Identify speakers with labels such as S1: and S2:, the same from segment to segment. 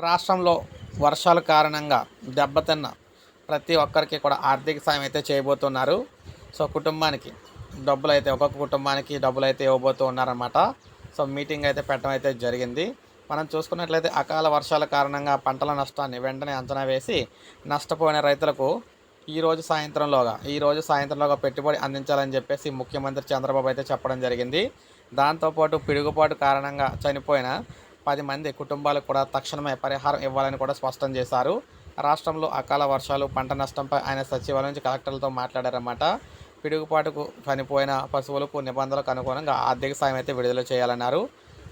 S1: రాష్ట్రంలో వర్షాల కారణంగా దెబ్బతిన్న ప్రతి ఒక్కరికి కూడా ఆర్థిక సాయం అయితే చేయబోతున్నారు. సో కుటుంబానికి డబ్బులు అయితే ఒక్కొక్క కుటుంబానికి డబ్బులు అయితే ఇవ్వబోతూ ఉన్నారన్నమాట. సో మీటింగ్ అయితే పెట్టడం అయితే జరిగింది. మనం చూసుకున్నట్లయితే అకాల వర్షాల కారణంగా పంటల నష్టాన్ని వెంటనే అంచనా వేసి నష్టపోయిన రైతులకు ఈరోజు సాయంత్రంలోగా ఈరోజు సాయంత్రంలోగా పెట్టుబడి అందించాలని చెప్పేసి ముఖ్యమంత్రి చంద్రబాబు అయితే చెప్పడం జరిగింది. దాంతోపాటు పిడుగుపాటు కారణంగా చనిపోయిన పది మంది కుటుంబాలకు కూడా తక్షణమే పరిహారం ఇవ్వాలని కూడా స్పష్టం చేశారు. రాష్ట్రంలో అకాల వర్షాలు పంట నష్టంపై ఆయన సచివాలయం నుంచి కలెక్టర్లతో మాట్లాడారన్నమాట. పిడుగుపాటుకు చనిపోయిన పశువులకు నిబంధనలకు అనుగుణంగా ఆర్థిక సాయం అయితే విడుదల చేయాలన్నారు.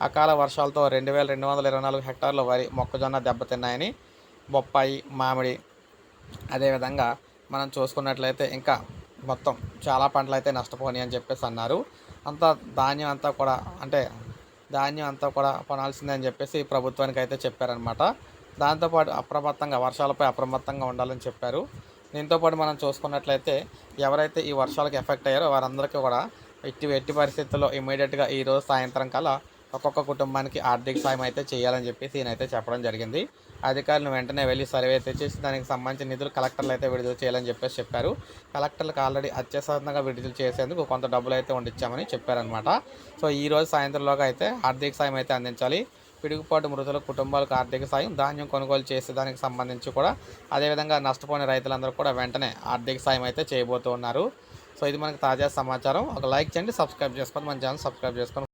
S1: అకాల వర్షాలతో రెండు వేల రెండు వందల ఇరవై నాలుగు హెక్టార్ల వరి మొక్కజొన్న దెబ్బతిన్నాయని బొప్పాయి మామిడి అదేవిధంగా మనం చూసుకున్నట్లయితే ఇంకా మొత్తం చాలా పంటలు అయితే నష్టపోయినాయి అని చెప్పేసి అన్నారు. అంతా ధాన్యం అంతా కూడా అంటే ధాన్యం అంతా కూడా కొనాల్సిందే అని చెప్పేసి ప్రభుత్వానికి అయితే చెప్పారనమాట దాంతోపాటు అప్రమత్తంగా వర్షాలపై అప్రమత్తంగా ఉండాలని చెప్పారు. దీంతోపాటు మనం చూసుకున్నట్లయితే ఎవరైతే ఈ వర్షాలకు ఎఫెక్ట్ అయ్యారో వారందరికీ కూడా ఎట్టి ఎట్టి పరిస్థితుల్లో ఇమీడియట్గా ఈరోజు సాయంత్రం కల్లా ఒక్కొక్క కుటుంబానికి ఆర్థిక సాయం అయితే చేయాలని చెప్పేసి ఈయనైతే చెప్పడం జరిగింది. అధికారులు వెంటనే వెళ్ళి సర్వే అయితే చేసి దానికి సంబంధించిన నిధులు కలెక్టర్లు అయితే విడుదల చేయాలని చెప్పేసి చెప్పారు. కలెక్టర్లకు ఆల్రెడీ అత్యవసరంగా విడుదల చేసేందుకు కొంత డబ్బులు అయితే వండిచ్చామని చెప్పారనమాట సో ఈ రోజు సాయంత్రంలోగా అయితే ఆర్థిక సాయం అయితే అందించాలి. పిడుగుపాటు మృతుల కుటుంబాలకు ఆర్థిక సాయం ధాన్యం కొనుగోలు చేసే దానికి సంబంధించి కూడా అదేవిధంగా నష్టపోయిన రైతులందరూ కూడా వెంటనే ఆర్థిక సాయం అయితే చేయబోతున్నారు సో ఇది మనకు తాజా సమాచారం. ఒక లైక్ చేయండి సబ్స్క్రైబ్ చేసుకోండి. మన ఛానల్ సబ్స్క్రైబ్ చేసుకోండి.